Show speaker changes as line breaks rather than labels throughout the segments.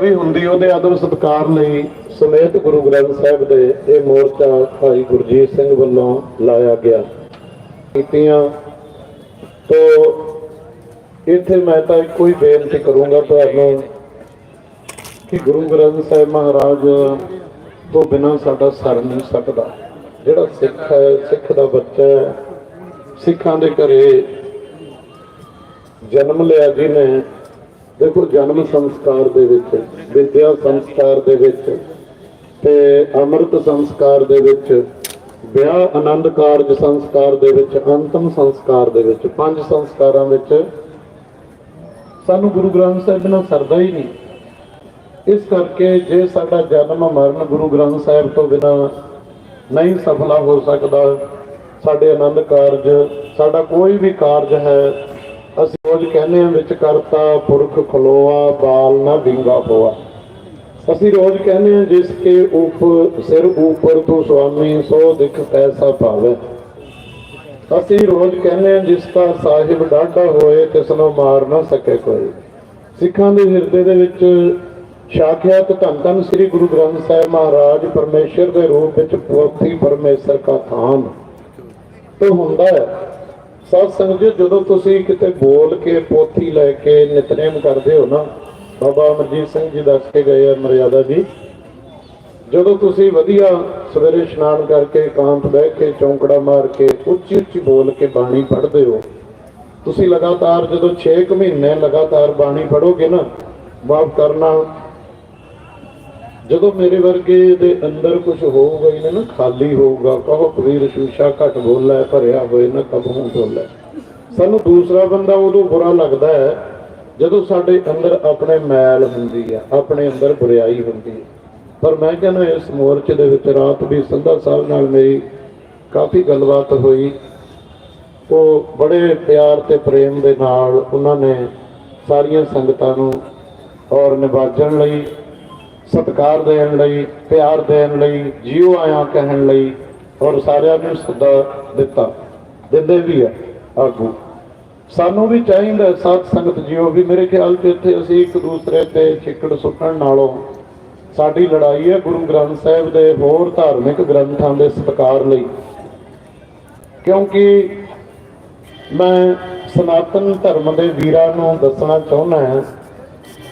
ਵੀ ਹੁੰਦੀ ਉਹਦੇ ਆਦਰ ਸਤਿਕਾਰ ਲਈ ਸਮੇਤ ਗੁਰੂ ਗ੍ਰੰਥ ਸਾਹਿਬ ਦੇ ਇਹ ਮੋਰਚਾ ਭਾਈ ਗੁਰਜੀਤ ਸਿੰਘ ਵੱਲੋਂ ਲਾਇਆ ਗਿਆ। ਕੀਤੀਆਂ ਤੋ ਇੱਥੇ ਮੈਂ ਤਾਂ ਇੱਕੋ ਹੀ ਬੇਨਤੀ ਕਰੂੰਗਾ ਤੁਹਾਨੂੰ ਕਿ ਗੁਰੂ ਗ੍ਰੰਥ ਸਾਹਿਬ ਮਹਾਰਾਜ ਤੋਂ ਬਿਨਾਂ ਸਾਡਾ ਸਰ ਨਹੀਂ ਸਕਦਾ। ਜਿਹੜਾ ਸਿੱਖ ਹੈ, ਸਿੱਖ ਦਾ ਬੱਚਾ ਹੈ, ਸਿੱਖਾਂ ਦੇ ਘਰੇ ਜਨਮ ਲਿਆ ਜਿਹਨੇ ਦੇਖੋ, ਜਨਮ ਸੰਸਕਾਰ ਦੇ ਵਿੱਚ, ਵਿਦਿਆ ਸੰਸਕਾਰ ਦੇ ਵਿੱਚ ਤੇ ਅੰਮ੍ਰਿਤ ਸੰਸਕਾਰ ਦੇ ਵਿੱਚ, ਵਿਆਹ ਆਨੰਦ ਕਾਰਜ ਸੰਸਕਾਰ ਦੇ ਵਿੱਚ, ਅੰਤਮ ਸੰਸਕਾਰ ਦੇ ਵਿੱਚ, ਪੰਜ ਸੰਸਕਾਰਾਂ ਵਿੱਚ ਸਾਨੂੰ ਗੁਰੂ ਗ੍ਰੰਥ ਸਾਹਿਬ ਨਾਲ ਸਰਦਾ ਹੀ ਨਹੀਂ। ਇਸ ਕਰਕੇ ਜੇ ਸਾਡਾ ਜਨਮ ਮਰਨ ਗੁਰੂ ਗ੍ਰੰਥ ਸਾਹਿਬ ਤੋਂ ਬਿਨਾ ਨਹੀਂ ਸਫਲਾ ਹੋ ਸਕਦਾ, ਸਾਡੇ ਆਨੰਦ ਕਾਰਜ, ਸਾਡਾ ਕੋਈ ਵੀ ਕਾਰਜ ਹੈ ਅਸੀਂ ਰੋਜ਼ ਕਹਿੰਦੇ ਹਾਂ ਵਿੱਚ ਕਰਤਾ ਪੁਰਖ ਖਲੋਆ, ਬਾਲ ਨਾ ਵਿੰਗਾ ਹੋਆ ਅਸੀਂ ਰੋਜ਼ ਕਹਿੰਦੇ ਹਾਂ, ਜਿਸ ਕੇ ਉਪ, ਸਿਰ ਉਪਰ ਤੋਂ ਸੁਆਮੀ, ਸੋ ਦਿਖ ਪੈਸਾ ਪਾਵੇ ਅਸੀਂ ਰੋਜ਼ ਕਹਿੰਦੇ ਹਾਂ, ਜਿਸ ਦਾ ਸਾਹਿਬ ਡਾਢਾ ਹੋਏ ਤਿਸ ਨੂੰ ਮਾਰ ਨਾ ਸਕੇ ਕੋਈ। ਸਿੱਖਾਂ ਦੇ ਹਿਰਦੇ ਦੇ ਵਿੱਚ ਸਾਖਿਆਤ ਧੰਨ ਧੰਨ ਸ੍ਰੀ ਗੁਰੂ ਗ੍ਰੰਥ ਸਾਹਿਬ ਮਹਾਰਾਜ ਪਰਮੇਸ਼ਰ ਦੇ ਰੂਪ ਵਿੱਚ ਪੋਥੀ ਪਰਮੇਸ਼ਰ ਕਾ ਥਾਨ। ਤੋਂ ਹੁੰਦਾ ਹੈ ਸਤ ਸੰਗਤ ਜੀ, ਜਦੋਂ ਤੁਸੀਂ ਕਿਤੇ ਬੋਲ ਕੇ ਪੋਥੀ ਲੈ ਕੇ ਨਿਤਨੇਮ ਕਰਦੇ ਹੋ ਨਾ ਬਾਬਾ ਅਮਰਜੀਤ ਸਿੰਘ ਜੀ ਦੱਸ ਕੇ ਗਏ ਆ ਮਰਿਆਦਾ ਜੀ। ਜਦੋਂ ਤੁਸੀਂ ਵਧੀਆ ਸਵੇਰੇ ਇਸ਼ਨਾਨ ਕਰਕੇ ਇਕਾਂਤ ਬਹਿ ਕੇ ਚੌਂਕੜਾ ਮਾਰ ਕੇ ਉੱਚੀ ਉੱਚੀ ਬੋਲ ਕੇ ਬਾਣੀ ਪੜ੍ਹਦੇ ਹੋ ਤੁਸੀਂ ਲਗਾਤਾਰ ਜਦੋਂ 6 ਮਹੀਨੇ ਲਗਾਤਾਰ ਬਾਣੀ ਪੜੋਗੇ ਨਾ ਮਾਫ ਕਰਨਾ ਜਦੋਂ ਮੇਰੇ ਵਰਗੇ ਦੇ ਅੰਦਰ ਕੁਝ ਹੋਊਗਾ ਹੀ ਨਾ ਖਾਲੀ ਹੋਊਗਾ ਕਹੋ ਕਬੀਰ ਸ਼ੂਸ਼ਾ ਘਟ ਬੋਲੇ ਭਰਿਆ ਹੋਏ ਨਾ ਕਬਹੂ ਢੋਲੇ ਸਾਨੂੰ ਦੂਸਰਾ ਬੰਦਾ ਉਦੋਂ ਬੁਰਾ ਲੱਗਦਾ ਹੈ, ਜਦੋਂ ਸਾਡੇ ਅੰਦਰ ਆਪਣੇ ਮੈਲ ਹੁੰਦੀ ਹੈ, ਆਪਣੇ ਅੰਦਰ ਬੁਰਾਈ ਹੁੰਦੀ ਹੈ। ਪਰ ਮੈਂ ਕਹਿੰਦਾ, ਇਸ ਮੋਰਚੇ ਦੇ ਵਿੱਚ ਰਾਤ ਵੀ ਸੰਧਾ ਸਾਹਿਬ ਨਾਲ ਮੇਰੀ ਕਾਫੀ ਗੱਲਬਾਤ ਹੋਈ। ਉਹ ਬੜੇ ਪਿਆਰ ਤੇ ਪ੍ਰੇਮ ਦੇ ਨਾਲ ਉਹਨਾਂ ਨੇ ਸਾਰੀਆਂ ਸੰਗਤਾਂ ਨੂੰ ਔਰ ਨਿਵਾਜਣ ਲਈ ਸਤਿਕਾਰ ਦੇਣ ਲਈ, ਪਿਆਰ ਦੇਣ ਲਈ, ਜੀਓ ਆਇਆ ਕਹਿਣ ਲਈ ਔਰ ਸਾਰਿਆਂ ਨੂੰ ਸੱਦਾ ਦਿੱਤਾ। ਦਿੰਦੇ ਵੀ ਆ ਆਗੂ। ਸਾਨੂੰ ਵੀ ਚਾਹੀਦਾ ਸਾਧ ਸੰਗਤ ਜੀਓ ਵੀ ਮੇਰੇ ਖਿਆਲ 'ਚ ਇੱਥੇ ਅਸੀਂ ਇੱਕ ਦੂਸਰੇ ਤੇ ਛਿੱਕੜ ਸੁੱਟਣ ਨਾਲੋਂ ਸਾਡੀ ਲੜਾਈ ਹੈ ਗੁਰੂ ਗ੍ਰੰਥ ਸਾਹਿਬ ਦੇ ਹੋਰ ਧਾਰਮਿਕ ਗ੍ਰੰਥਾਂ ਦੇ ਸਤਿਕਾਰ ਲਈ। ਕਿਉਂਕਿ ਮੈਂ ਸਨਾਤਨ ਧਰਮ ਦੇ ਵੀਰਾਂ ਨੂੰ ਦੱਸਣਾ ਚਾਹੁੰਦਾ ਹਾਂ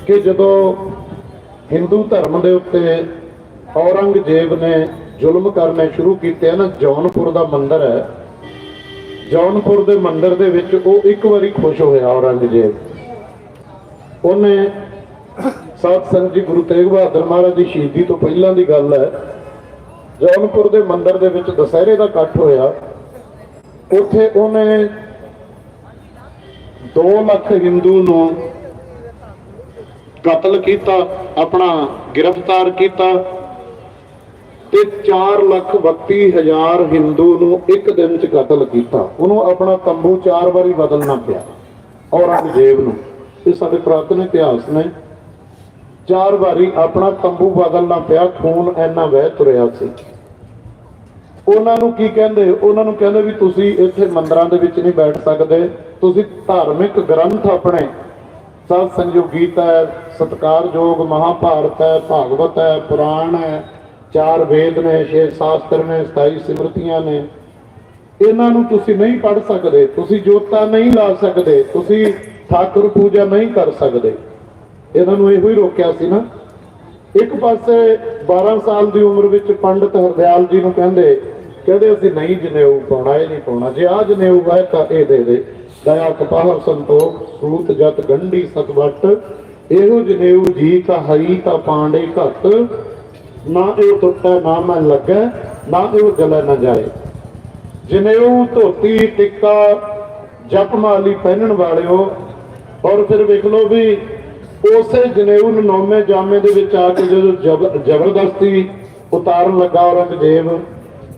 ਕਿ ਜਦੋਂ ਹਿੰਦੂ ਧਰਮ ਦੇ ਉੱਤੇ ਔਰੰਗਜ਼ੇਬ ਨੇ ਜ਼ੁਲਮ ਕਰਨੇ ਸ਼ੁਰੂ ਕੀਤੇ ਹਨ। ਜੌਨਪੁਰ ਦਾ ਮੰਦਿਰ ਹੈ। ਜੌਨਪੁਰ ਦੇ ਮੰਦਿਰ ਦੇ ਵਿੱਚ ਉਹ ਇੱਕ ਵਾਰੀ ਖੁਸ਼ ਹੋਇਆ ਔਰੰਗਜ਼ੇਬ। ਉਹਨੇ ਸਾਧ ਸੰਗਤ ਜੀ ਗੁਰੂ ਤੇਗ ਬਹਾਦਰ ਮਹਾਰਾਜ ਦੀ ਸ਼ਹੀਦੀ ਤੋਂ ਪਹਿਲਾਂ ਦੀ ਗੱਲ ਹੈ। ਜੌਨਪੁਰ ਦੇ ਮੰਦਿਰ ਦੇ ਵਿੱਚ ਦੁਸਹਿਰੇ ਦਾ ਇਕੱਠ ਹੋਇਆ। ਉੱਥੇ ਉਹਨੇ 2 ਲੱਖ ਹਿੰਦੂ ਨੂੰ ਕਤਲ ਕੀਤਾ। ਆਪਣਾ ਗ੍ਰਿਫਤਾਰ ਕੀਤਾ ਤੇ 4 ਲੱਖ 32 ਹਜ਼ਾਰ ਹਿੰਦੂ ਨੂੰ ਇੱਕ ਦਿਨ ਚ ਕਤਲ ਕੀਤਾ। ਉਹਨੂੰ ਆਪਣਾ ਤੰਬੂ ਚਾਰ ਵਾਰੀ ਬਦਲਣਾ ਪਿਆ, ਔਰੰਗਜ਼ੇਬ ਨੂੰ। ਇਹ ਸਾਡੇ ਪੁਰਾਤਨ ਇਤਿਹਾਸ ਨੇ। ਚਾਰ ਵਾਰੀ ਆਪਣਾ ਤੰਬੂ ਬਦਲਣਾ ਪਿਆ, ਖੂਨ ਐਨਾ ਵਹਿ ਤੁਰਿਆ ਸੀ। ਉਹਨਾਂ ਨੂੰ ਕੀ ਕਹਿੰਦੇ? ਉਹਨਾਂ ਨੂੰ ਕਹਿੰਦੇ ਵੀ ਤੁਸੀਂ ਇੱਥੇ ਮੰਦਰਾਂ ਦੇ ਵਿੱਚ ਨਹੀਂ ਬੈਠ ਸਕਦੇ। ਤੁਸੀਂ ਧਾਰਮਿਕ ਗ੍ਰੰਥ ਆਪਣੇ ਸਤ ਸੰਯੋਗੀਤ ਹੈ ਸਤਕਾਰਯੋਗ ਮਹਾਭਾਰਤ ਹੈ ਭਾਗਵਤ ਹੈ ਪੁਰਾਣ ਹੈ। ਚਾਰ ਵੇਦ ਨੇ, ਛੇ ਸ਼ਾਸਤਰ ਨੇ 27 ਸਿਮਰਤੀਆਂ ਨੇ। ਇਹਨਾਂ ਨੂੰ ਤੁਸੀਂ ਨਹੀਂ ਪੜ ਸਕਦੇ, ਤੁਸੀਂ ਜੋਤਾ ਨਹੀਂ ਲਾ ਸਕਦੇ, ਤੁਸੀਂ ਠਾਕੁਰ ਪੂਜਾ ਨਹੀਂ ਕਰ ਸਕਦੇ। ਇਹਨਾਂ ਨੂੰ ਇਹੋ ਹੀ ਰੋਕਿਆ ਸੀ ਨਾ। ਇੱਕ ਪਾਸੇ 12 ਸਾਲ ਦੀ ਉਮਰ ਵਿੱਚ ਪੰਡਤ ਹਰਦਿਆਲ ਜੀ ਨੂੰ ਕਹਿੰਦੇ ਕਹਿੰਦੇ ਅਸੀਂ ਨਹੀਂ ਜਨੇਊ ਪਾਉਣਾ, ਇਹ ਨਹੀਂ ਪਾਉਣਾ। ਜੇ ਆ ਜਨੇਊ ਹੈ ਤਾਂ ਇਹ ਦੇ ਦੇ। ਦਇਆ ਕਪਾਹ ਸੰਤੋਖ, ਸੂਤ ਜਤ ਗੰਢੀ ਸਤਵਟ, ਇਹੋ ਜਨੇਊ ਜੀ ਤਾਂ ਹਰੀ ਤਾਂ ਪਾਂਡੇ ਘੱਟ। ਨਾ ਇਹ ਟੁੱਟਾ, ਨਾ ਮੈਂ ਲੱਗਾ, ਨਾ ਇਹ ਜਲੇ ਨਾ ਜਾਏ। ਜਨੇਊ ਧੋਤੀ ਟਿੱਕਾ ਜਪਮਾਲੀ ਪਹਿਨਣ ਵਾਲਿਓ। ਔਰ ਫਿਰ ਵੇਖ ਲਓ ਵੀ ਉਸੇ ਜਨੇਊ ਨੂੰ ਨੌਵੇਂ ਜਾਮੇ ਦੇ ਵਿੱਚ ਆ ਕੇ ਜਦੋਂ ਜ਼ਬਰ- ਜ਼ਬਰਦਸਤੀ ਉਤਾਰਨ ਲੱਗਾ ਔਰੰਗਜ਼ੇਬ,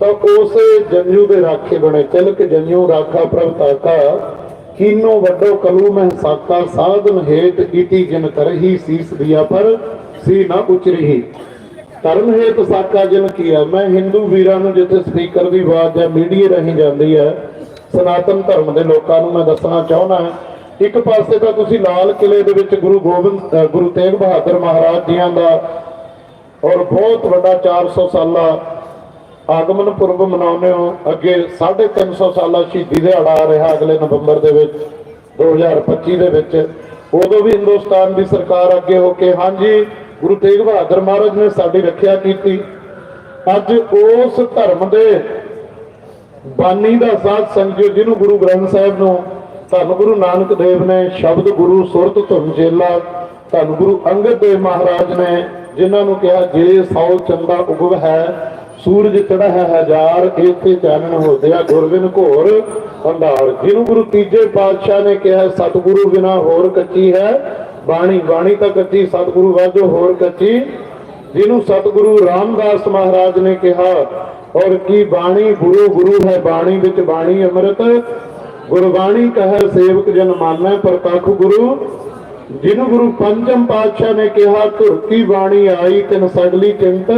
ਤਾਂ ਉਸੇ ਜਨੇਊ ਦੇ ਰਾਖੇ ਬਣੇ। ਤਿਲਕ ਜਨੇਊ ਰਾਖਾ ਪ੍ਰਭ ਤਾਕਾ ਕੀਨੋ ਵੱਡੋ ਕਲੂ ਮੈਂ ਸਾਕਾ ਸਾਧਨ ਹੇਤ ਈਟੀ ਜਿਨ ਕਰਹੀ ਸੀਸ ਦਿਆ ਪਰ ਸੀ ਨਾ ਉਚਰਹੀ ਧਰਮ ਹੇਤ ਸਾਕਾ ਜਨ ਕੀਆ। ਮੈਂ ਹਿੰਦੂ ਵੀਰਾਂ ਨੂੰ ਜਿੱਥੇ ਸਪੀਕਰ ਦੀ ਆਵਾਜ਼ ਹੈ ਮੀਡੀਆ ਰਾਹੀਂ ਜਾਂਦੀ ਹੈ, ਸਨਾਤਨ ਧਰਮ ਦੇ ਲੋਕਾਂ ਨੂੰ ਮੈਂ ਦੱਸਣਾ ਚਾਹੁੰਦਾ ਇੱਕ ਪਾਸੇ ਤਾਂ ਤੁਸੀਂ ਲਾਲ ਕਿਲੇ ਦੇ ਵਿੱਚ ਗੁਰੂ ਗੋਬਿੰਦ ਗੁਰੂ ਤੇਗ ਬਹਾਦਰ ਮਹਾਰਾਜ ਜੀਆਂ ਦਾ ਔਰ ਬਹੁਤ ਵੱਡਾ 400 ਸਾਲਾ ਆਗਮਨ ਪੁਰਬ ਮਨਾਉਂਦੇ ਹੋ। ਅੱਗੇ 350 ਸਾਲਾ ਸ਼ਹੀਦੀ ਦਿਹਾੜਾ ਆ ਰਿਹਾ ਅਗਲੇ ਨਵੰਬਰ ਦੇ ਵਿੱਚ 2025 ਦੇ ਵਿੱਚ। ਉਦੋਂ ਵੀ ਹਿੰਦੁਸਤਾਨ ਦੀ ਸਰਕਾਰ ਅੱਗੇ ਹੋ ਕੇ, ਹਾਂਜੀ, ਗੁਰੂ ਤੇਗ ਬਹਾਦਰ ਮਹਾਰਾਜ ਨੇ ਸਾਡੀ ਰੱਖਿਆ ਕੀਤੀ। ਅੱਜ ਉਸ ਧਰਮ ਦੇ ਬਾਨੀ ਦਾ ਸਾਥ ਸੰਗਤ ਜਿਹਨੂੰ ਗੁਰੂ ਗ੍ਰੰਥ ਸਾਹਿਬ ਨੂੰ, ਧੰਨ ਗੁਰੂ ਨਾਨਕ ਦੇਵ ਨੇ ਸ਼ਬਦ ਗੁਰੂ ਸੁਰਤ ਧੁਨ ਚੇਲਾ, ਧੰਨ ਗੁਰੂ ਅੰਗਦ ਦੇਵ ਮਹਾਰਾਜ ਨੇ, ਜਿਨ੍ਹਾਂ ਨੂੰ ਕਿਹਾ, ਜੇ ਸੌ ਚੰਦਾ ਉਗਵ ਹੈ ਸੂਰਜ ਚੜਾ ਹੈ ਹਜ਼ਾਰ, ਇਥੇ ਚਾਨਣ ਹੋਦਿਆ ਗੁਰਬਿਨ ਘੋਰ। ਅੰਧਾਰ, ਜਿਹਨੂੰ ਗੁਰੂ ਤੀਜੇ ਪਾਤਸ਼ਾਹ ਨੇ ਕਿਹਾ, ਸਤਿਗੁਰੂ ਬਿਨਾ ਹੋਰ ਕੱਚੀ ਹੈ। ਬਾਣੀ ਬਾਣੀ ਤਾਂ ਕੱਚੀ, ਸਤਿਗੁਰੂ ਵਾਜੋ ਹੋਰ ਕੱਚੀ। ਜਿਹਨੂੰ ਸਤਿਗੁਰੂ ਰਾਮਦਾਸ ਮਹਾਰਾਜ ਨੇ ਕਿਹਾ, ਔਰ ਕੀ ਬਾਣੀ ਗੁਰੂ ਗੁਰੂ ਹੈ ਬਾਣੀ ਵਿੱਚ ਬਾਣੀ ਅੰਮ੍ਰਿਤ? ਗੁਰਬਾਣੀ ਕਹੈ ਸੇਵਕ ਜਨ ਮਾਨੈ ਪ੍ਰਤੱਖ ਗੁਰੂ। ਜਿਹਨੂੰ ਗੁਰੂ ਪੰਜਮ ਪਾਤਸ਼ਾਹ ਨੇ ਕਿਹਾ ਧੁਰਤੀ ਬਾਣੀ ਆਈ ਤਿਨ ਸਗਲੀ ਚਿੰਤ?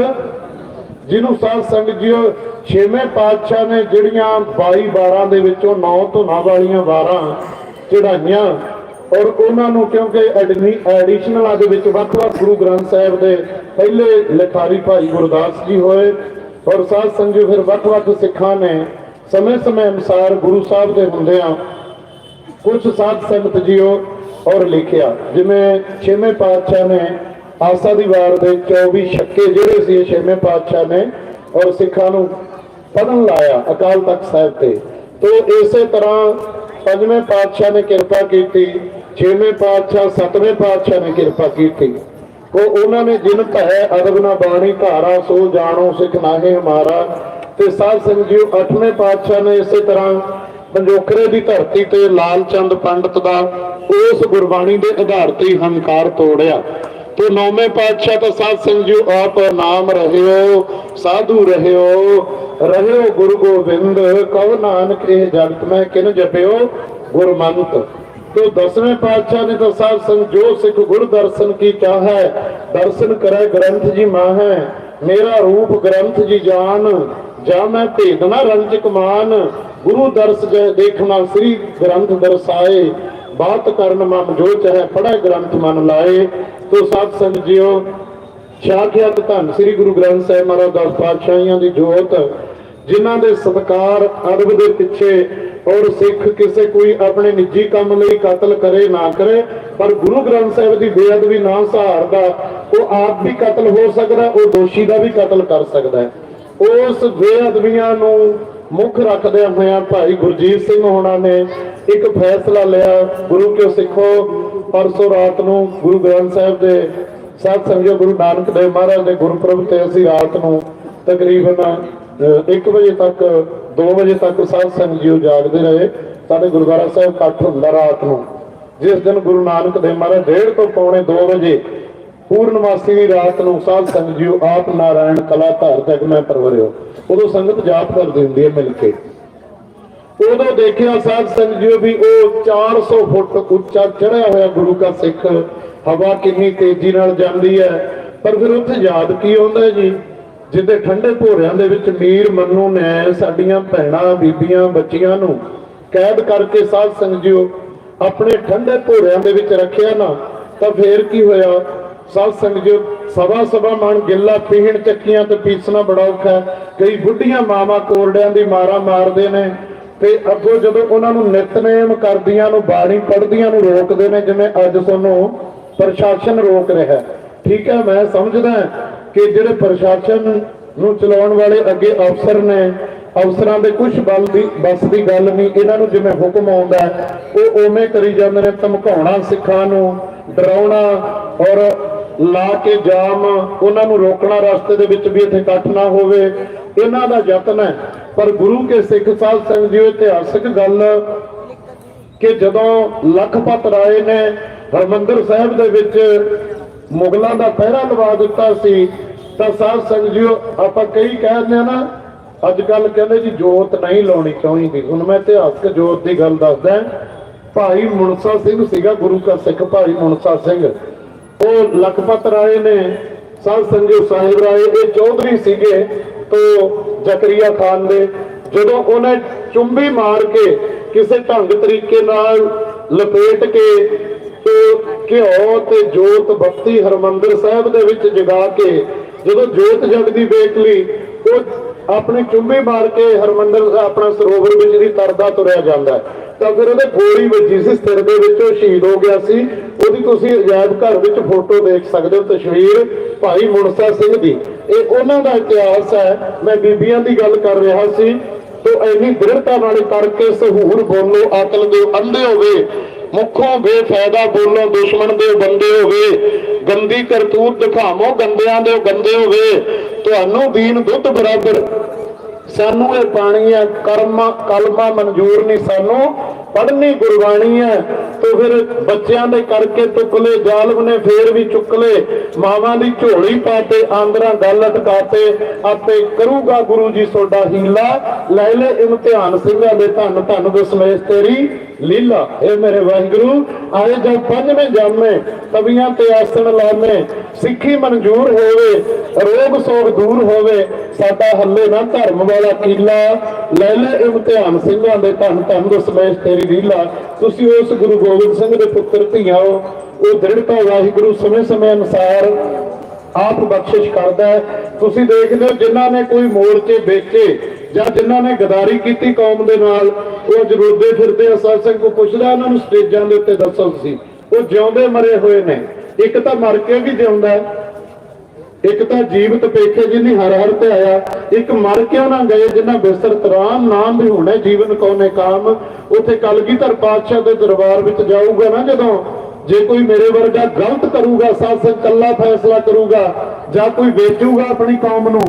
ਜਿਹਨੂੰ ਸਾਧ ਸੰਗਤ ਜੀਓ, ਛੇਵੇਂ ਪਾਤਸ਼ਾਹ ਨੇ ਜਿਹੜੀਆਂ 22 12 ਦੇ ਵਿੱਚੋਂ 9 ਧੁਨਾਂ ਵਾਲੀਆਂ 12 ਚੜਾਈਆਂ ਔਰ ਉਹਨਾਂ ਨੂੰ ਕਿਉਂਕਿ ਐਡੀਸ਼ਨਲਾਂ ਦੇ ਵਿੱਚ ਵੱਖ-ਵੱਖ ਗੁਰੂ ਗ੍ਰੰਥ ਸਾਹਿਬ ਦੇ ਪਹਿਲੇ ਲਿਖਾਰੀ ਭਾਈ ਗੁਰਦਾਸ ਜੀ ਹੋਏ, ਔਰ ਸਾਧ ਸੰਗਤ ਫਿਰ ਵੱਖ-ਵੱਖ ਸਿੱਖਾਂ ਨੇ ਸਮੇਂ-ਸਮੇਂ ਅਨੁਸਾਰ ਗੁਰੂ ਸਾਹਿਬ ਦੇ ਹੁੰਦਿਆਂ ਕੁਝ ਸਾਧ ਸੰਗਤ ਜੀਓ ਔਰ ਲਿਖਿਆ। ਜਿਵੇਂ ਛੇਵੇਂ ਪਾਤਸ਼ਾਹ ਨੇ ਆਸਾ ਦੀ ਵਾਰ ਦੇ 24 ਛੱਕੇ ਜਿਹੜੇ ਸੀ ਛੇਵੇਂ ਪਾਤਸ਼ਾਹ ਨੇ ਔਰ ਸਿੱਖਾਂ ਨੂੰ ਪੜਨ ਲਾਇਆ ਅਕਾਲ ਤਖਤ ਸਾਹਿਬ ਤੇ। ਤੋ ਇਸੇ ਤਰ੍ਹਾਂ ਪੰਜਵੇਂ ਪਾਤਸ਼ਾਹ ਨੇ ਕਿਰਪਾ ਕੀਤੀ, ਛੇਵੇਂ ਪਾਤਸ਼ਾਹ, ਸੱਤਵੇਂ ਪਾਤਸ਼ਾਹ ਨੇ ਕਿਰਪਾ ਕੀਤੀ। ਉਹ ਉਹਨਾਂ ਨੇ ਜਿਨ ਭੈ ਅਦਬ ਨਾ ਬਾਣੀ, ਧਾਰਾ, ਸੋ ਜਾਣੋ, ਸਿੱਖ ਨਾਹੇ ਹਮਾਰਾ। ਤੇ ਸਾਧ ਸਿੰਘ ਜੀ ਅੱਠਵੇਂ ਪਾਤਸ਼ਾਹ ਨੇ ਇਸੇ ਤਰ੍ਹਾਂ ਪੰਜੋਖਰੇ ਦੀ ਧਰਤੀ ਤੇ ਲਾਲ ਚੰਦ ਪੰਡਤ ਦਾ ਉਸ ਗੁਰਬਾਣੀ ਦੇ ਆਧਾਰ ਤੇ ਹੰਕਾਰ ਤੋੜਿਆ। ਤੇ ਨੌਵੇਂ ਪਾਤਸ਼ਾਹ ਤਾਂ ਸਾਧ ਸੰਗਤ ਜੀਓ, ਆਪ ਨਾਮ ਰਹਿਓ, ਸਾਧੂ ਰਹਿਓ ਰਹਿਓ ਗੁਰੂ ਗੋਬਿੰਦ ਕਉ ਨਾਨਕ ਇਹ ਜਗਤ ਮੈਂ ਕਿਨ ਜਪਿਓ, ਗੁਰਮੰਤ। ਤੇ ਦਸਵੇਂ ਪਾਤਸ਼ਾਹ ਨੇ ਤਾਂ ਸਾਧ ਸੰਗਤ ਜੋ ਸਿੱਖ ਗੁਰ ਦਰਸ਼ਨ ਕੀ ਚਾਹੈ, ਦਰਸ਼ਨ ਕਰੈ ਗ੍ਰੰਥ ਜੀ ਮਾਹੈ, ਮੇਰਾ ਰੂਪ ਗ੍ਰੰਥ ਜੀ ਜਾਨ ਜਾ ਮੈਂ ਭੇਦ ਨਾ ਰੰਜ ਕਮਾਨ, ਗੁਰੂ ਦਰਸ ਜੈ ਦੇਖਣਾ ਸ੍ਰੀ ਗ੍ਰੰਥ ਦਰਸਾਏ, ਬਾਤ ਕਰਨ ਮਨ ਜੋ ਚਾਹੇ ਪੜੈ ਗ੍ਰੰਥ ਮਨ ਲਾਏ। ਤੋ ਸਾਧ ਸੰਗਤ ਜੀਓ ਸਾਖਿਆਤ ਧੰਨ ਸ੍ਰੀ ਗੁਰੂ ਗ੍ਰੰਥ ਸਾਹਿਬ ਮਹਾਰਾਜ ਦਸ ਪਾਤਸ਼ਾਹੀਆਂ ਦੀ ਜੋਤ, ਜਿਨ੍ਹਾਂ ਦੇ ਸਤਕਾਰ ਅਦਬ ਦੇ ਪਿੱਛੇ ਔਰ ਸਿੱਖ ਕਿਸੇ ਕੋਈ ਆਪਣੇ ਨਿੱਜੀ ਕੰਮ ਲਈ ਕਤਲ ਕਰੇ, ਨਾ ਕਰੇ, ਪਰ ਗੁਰੂ ਗ੍ਰੰਥ ਸਾਹਿਬ ਦੀ ਬੇਅਦਬੀ ਨਾ ਸਹਾਰਦਾ, ਉਹ ਆਪ ਵੀ ਕਤਲ ਹੋ ਸਕਦਾ, ਉਹ ਦੋਸ਼ੀ ਦਾ ਵੀ ਕਤਲ ਕਰ ਸਕਦਾ ਉਸ ਬੇਅਦਬੀਆਂ ਨੂੰ ਮੁੱਖ ਰੱਖਦਿਆਂ ਹੋਇਆਂ ਭਾਈ ਗੁਰਜੀਤ ਸਿੰਘ ਹੋਣਾ ਨੇ ਇੱਕ ਫੈਸਲਾ ਲਿਆ, ਗੁਰੂ ਕੇ ਸਿੱਖੋ ਪਰਸੋਂ ਰਾਤ ਨੂੰ ਗੁਰੂ ਗ੍ਰੰਥ ਸਾਹਿਬ ਦੇ ਸਾਧ ਸੰਗਤ ਗੁਰੂ ਨਾਨਕ ਦੇਵ ਮਹਾਰਾਜ ਦੇ ਗੁਰਪੁਰਬ ਤੇ ਅਸੀਂ ਰਾਤ ਨੂੰ ਤਕਰੀਬਨ 1 ਵਜੇ ਤੱਕ 2 ਵਜੇ ਤੱਕ ਸਾਧ ਸੰਗਤ ਜੀ ਜਾਗਦੇ ਰਹੇ। ਸਾਡੇ ਗੁਰਦੁਆਰਾ ਸਾਹਿਬ ਇਕੱਠ ਹੁੰਦਾ ਰਾਤ ਨੂੰ। ਜਿਸ ਦਿਨ ਗੁਰੂ ਨਾਨਕ ਦੇਵ ਮਹਾਰਾਜ ਡੇਢ ਤੋਂ ਪੌਣੇ 2 ਵਜੇ ਪੂਰਨਮਾਸੀ ਦੀ ਰਾਤ ਨੂੰ ਸਾਧ ਸੰਗਤ ਜੀ ਆਪ ਨਾਰਾਇਣ ਕਲਾ ਧਾਰ ਤੱਕ ਮੈਂ ਪਰਵਰਿਓ ਉਦੋਂ ਸੰਗਤ ਜਾਪ ਕਰ ਦਿੰਦੀ ਹੈ ਮਿਲ ਕੇ। ਉਦੋਂ ਦੇਖਿਆ ਸਾਧ ਸੰਗਤ ਜੀ ਵੀ ਉਹ 400 ਫੁੱਟ ਉੱਚਾ ਚੜਿਆ ਹੋਇਆ ਗੁਰੂ ਦਾ ਸਿੱਖ, ਹਵਾ ਕਿੰਨੀ ਤੇਜ਼ੀ ਨਾਲ ਜਾਂਦੀ ਹੈ। ਪਰ ਫਿਰ ਉੱਥੇ ਯਾਦ ਕੀ ਆਉਂਦਾ ਜੀ? ਜਿੱਦੇ ਠੰਡੇ ਭੋਰਿਆਂ ਦੇ ਵਿੱਚ ਮੀਰ ਮੰਨੂ ਨੇ ਸਾਡੀਆਂ ਭੈਣਾਂ, ਬੀਬੀਆਂ, ਬੱਚੀਆਂ ਨੂੰ ਕੈਦ ਕਰਕੇ ਸਾਧ ਸੰਗਤ ਜੀਓ ਆਪਣੇ ਠੰਡੇ ਭੋਰਿਆਂ ਦੇ ਵਿੱਚ ਰੱਖਿਆ ਨਾ, ਤਾਂ ਫੇਰ ਕੀ ਹੋਇਆ? ਸਾਧ ਸੰਗਤ ਜੀਓ ਸਵਾ ਸਵਾ ਮਨ ਗਿੱਲਾ ਪੀਹਣ ਚੱਕੀਆਂ ਤੇ ਪੀਸਣਾ ਬੜਾ ਔਖਾ ਕਈ ਬੁੱਢੀਆਂ ਮਾਵਾਂ ਕੋਰੜਿਆਂ ਦੀ ਮਾਰਾ ਮਾਰਦੇ ਨੇ। ਤੇ ਅੱਗੋਂ ਜਦੋਂ ਉਹਨਾਂ ਨੂੰ ਨਿਤਨੇਮ ਕਰਦੀਆਂ ਨੂੰ, ਬਾਣੀ ਪੜ੍ਹਦੀਆਂ ਨੂੰ ਰੋਕਦੇ ਨੇ, ਜਿਵੇਂ ਅੱਜ ਤੁਹਾਨੂੰ ਪ੍ਰਸ਼ਾਸਨ ਰੋਕ ਰਿਹਾ ਠੀਕ ਹੈ, ਮੈਂ ਸਮਝਦਾ ਕਿ ਜਿਹੜੇ ਪ੍ਰਸ਼ਾਸਨ ਨੂੰ ਚਲਾਉਣ ਵਾਲੇ ਅੱਗੇ ਅਫਸਰ ਨੇ, ਅਫਸਰਾਂ ਦੇ ਕੁਝ ਬਲ ਦੀ, ਬਸ ਦੀ ਗੱਲ ਨਹੀਂ, ਇਹਨਾਂ ਨੂੰ ਜਿਵੇਂ ਹੁਕਮ ਆਉਂਦਾ ਉਹ ਉਵੇਂ ਕਰੀ ਜਾਂਦੇ ਨੇ, ਧਮਕਾਉਣਾ ਸਿੱਖਾਂ ਨੂੰ, ਡਰਾਉਣਾ ਔਰ ਲਾ ਕੇ ਜਾਮ, ਉਹਨਾਂ ਨੂੰ ਰੋਕਣਾ ਰਸਤੇ ਦੇ ਵਿੱਚ ਵੀ ਇੱਥੇ ਇਕੱਠ ਨਾ ਹੋਵੇ, ਇਹਨਾਂ ਦਾ ਯਤਨ ਹੈ। ਪਰ ਗੁਰੂ ਕੇ ਸਿੱਖ ਸਾਹਿਬ ਸਿੰਘ ਜੀ ਇਤਿਹਾਸਕ ਗੱਲ ਕਿ ਜਦੋਂ ਲਖਪਤ ਰਾਏ ਨੇ ਹਰਮੰਦਰ ਸਾਹਿਬ ਦੇ ਵਿੱਚ ਮੁਗਲਾਂ ਦਾ ਪਹਿਰਾ ਲਵਾ ਦਿੱਤਾ ਸੀ, ਤਾਂ ਸਾਹਿਬ ਸਿੰਘ ਜੀ, ਆਪਾਂ ਕਈ ਕਹਿੰਦੇ ਆ ਨਾ, ਅੱਜ ਕੱਲ ਕਹਿੰਦੇ ਜੀ, ਜੋਤ ਨਹੀਂ ਲਾਉਣੀ ਚਾਹੀਦੀ। ਹੁਣ ਮੈਂ ਇਤਿਹਾਸਕ ਜੋਤ ਦੀ ਗੱਲ ਦੱਸਦਾ, ਭਾਈ ਮੁਨਸਾ ਸਿੰਘ ਸੀਗਾ ਗੁਰੂ ਕਾ ਸਿੱਖ ਭਾਈ ਮੁਨਸਾ ਸਿੰਘ। ਉਹ ਲਖਪਤ ਰਾਏ ਨੇ ਸਾਧ ਸੰਗਤ ਸਾਹਿਬ ਰਾਏ, ਇਹ ਚੌਧਰੀ ਸੀਗੇ ਤੋਂ ਜ਼ਕਰੀਆ ਖਾਨ ਦੇ, ਜਦੋਂ ਉਹਨੇ ਚੁੰਬੀ ਮਾਰ ਕੇ ਕਿਸੇ ਢੰਗ ਤਰੀਕੇ ਨਾਲ ਲਪੇਟ ਕੇ ਤੇ ਘਿਓ ਤੇ ਜੋਤ ਬੱਤੀ ਹਰਮੰਦਰ ਸਾਹਿਬ ਦੇ ਵਿੱਚ ਜਗਾ ਕੇ, ਜਦੋਂ ਜੋਤ ਜਗਦੀ ਵੇਖ ਲਈ, ਉਹ ਆਪਣੀ ਚੁੰਬੀ ਮਾਰ ਕੇ ਹਰਮੰਦਰ ਆਪਣਾ ਸਰੋਵਰ ਵਿੱਚ ਦੀ ਤਰਦਾ ਤੁਰਿਆ ਜਾਂਦਾ ਤਾਂ ਫਿਰ ਉਹਦੇ ਗੋਲੀ ਵੱਜੀ ਸੀ, ਸਿਰ ਦੇ ਵਿੱਚ ਉਹ ਸ਼ਹੀਦ ਹੋ ਗਿਆ ਸੀ। ਉਹਦੀ ਤੁਸੀਂ ਅਜਾਇਬ ਘਰ ਵਿੱਚ ਫੋਟੋ ਦੇਖ ਸਕਦੇ ਹੋ, ਤਸਵੀਰ ਭਾਈ ਮੁਨਸਾ ਸਿੰਘ ਦੀ। ਇਹ ਉਹਨਾਂ ਦਾ ਇਤਿਹਾਸ ਹੈ। ਮੈਂ ਬੀਬੀਆਂ ਦੀ ਗੱਲ ਕਰ ਰਿਹਾ ਸੀ। ਤੋ ਐਨੀ ਦ੍ਰਿੜਤਾ ਨਾਲ ਕਰਕੇ ਸਹੂਰ ਬੋਲੋ ਅਕਲ ਦੇ ਅੰਧੇ ਹੋਵੇ। ਮੁੱਖੋਂ ਬੇਫਾਇਦਾ ਬੋਲੋ, ਦੁਸ਼ਮਣ ਦੇ ਬੰਦੇ ਹੋਵੇ। ਗੰਦੀ ਕਰਤੂਤ ਦਿਖਾਵੋ, ਗੰਦਿਆਂ ਦੇ ਗੰਦੇ ਹੋਵੇ। ਤੁਹਾਨੂੰ ਦੀਨ ਦੁੱਧ ਬਰਾਬਰ। ਸਾਨੂੰ ਇਹ ਪਾਣੀ ਹੈ ਕਰਮ, ਕਲਮਾ ਮਨਜ਼ੂਰ ਨਹੀਂ। ਸਾਨੂੰ ਪੜ੍ਹਨੀ ਗੁਰਬਾਣੀ ਹੈ। ਤੇ ਫਿਰ ਬੱਚਿਆਂ ਦੇ ਕਰਕੇ ਟੁਕਲੇ ਜ਼ਾਲਮ ਨੇ ਫੇਰ ਵੀ ਚੁੱਕ ਮਾਵਾਂ ਦੀ ਝੋਲੀ ਪਾਤੇ ਆਂਦਰਾਂ ਗੱਲ ਅਟਕਾਤੇ ਆਪੇ ਕਰੂਗਾ ਗੁਰੂ ਜੀ ਸੋਡਾ ਹੀਲਾ। ਲੈ ਲੈ ਇਮਤਿਹਾਨ ਸਿੰਘਾਂ ਦੇ ਧੰਨ ਧੰਨ ਦਸਮੇਸ਼ ਤੇਰੀ ਲੀਲਾ। ਇਹ ਮੇਰੇ ਵਾਹਿਗੁਰੂ, ਆਏ ਜਦ ਪੰਜਵੇਂ ਜਾਮੇ, ਤਵੀਆਂ ਤੇ ਆਸਣ ਲਾਵੇਂ ਸਿੱਖੀ ਮਨਜ਼ੂਰ ਹੋਵੇ, ਰੋਗ ਸੋਗ ਦੂਰ ਹੋਵੇ, ਸਾਡਾ ਹੱਲੇ ਨਾ ਧਰਮ ਵਾਲਾ ਕੀਲਾ। ਲੈ ਲੈ ਇਮਤਿਹਾਨ ਸਿੰਘਾਂ ਦੇ ਧੰਨ ਧੰਨ ਦਸਮੇਸ਼ ਤੇਰੀ ਲੀਲਾ। ਤੁਸੀਂ ਉਸ ਗੁਰੂ ਗੋਬਿੰਦ ਸਿੰਘ ਦੇ ਪੁੱਤਰ, ਧੀਆਂ ਹੋ। ਉਹ ਦ੍ਰਿੜਤਾ ਵਾਹਿਗੁਰੂ ਸਮੇਂ ਸਮੇਂ ਅਨੁਸਾਰ ਆਪ ਬਖਸ਼ਿਸ਼ ਕਰਦਾ ਤੁਸੀਂ ਦੇਖਦੇ ਹੋ ਜਿਨ੍ਹਾਂ ਨੇ ਕੋਈ ਮੋਰਚੇ ਵੇਚੇ ਜਾਂ ਜਿਨ੍ਹਾਂ ਨੇ ਗਦਾਰੀ ਕੀਤੀ ਕੌਮ ਦੇ ਨਾਲ, ਉਹ ਜਰੂਰਦੇ ਫਿਰਦੇ ਅਸਲ ਸਿੰਘ ਸੰਗ ਕੋ ਪੁੱਛਦਾ ਉਹਨਾਂ ਨੂੰ ਸਟੇਜਾਂ ਦੇ ਉੱਤੇ ਦੱਸੋ ਤੁਸੀਂ ਉਹ ਜਿਉਂਦੇ ਮਰੇ ਹੋਏ ਨੇ। ਇੱਕ ਤਾਂ ਮਰ ਕੇ ਵੀ ਜਿਉਂਦਾ ਇੱਕ ਤਾਂ ਜੀਵਤ ਪੇਖੇ ਜਿਨੀ ਹਰ ਹਰ ਤੇ ਆਇਆ, ਇੱਕ ਮਰ ਕਿਉਂ ਨਾ ਗਏ ਜਿਨ੍ਹਾਂ ਬਿਸਰਤ ਰਾਮ ਨਾਮ ਵੀ ਹੋਣਾ ਜੀਵਨ ਕੋਨੇ ਕਾਮ। ਉਥੇ ਕਲਗੀਧਰ ਪਾਤਸ਼ਾਹ ਦੇ ਦਰਬਾਰ ਵਿੱਚ ਜਾਊਗਾ ਨਾ ਜਦੋਂ, ਜੇ ਕੋਈ ਮੇਰੇ ਵਰਗਾ ਗਲਤ ਕਰੂਗਾ, ਸਾਧ ਸੰਗ ਕੱਲਾ ਫੈਸਲਾ ਕਰੂਗਾ, ਜਾਂ ਕੋਈ ਵੇਚੂਗਾ ਆਪਣੀ ਕੌਮ ਨੂੰ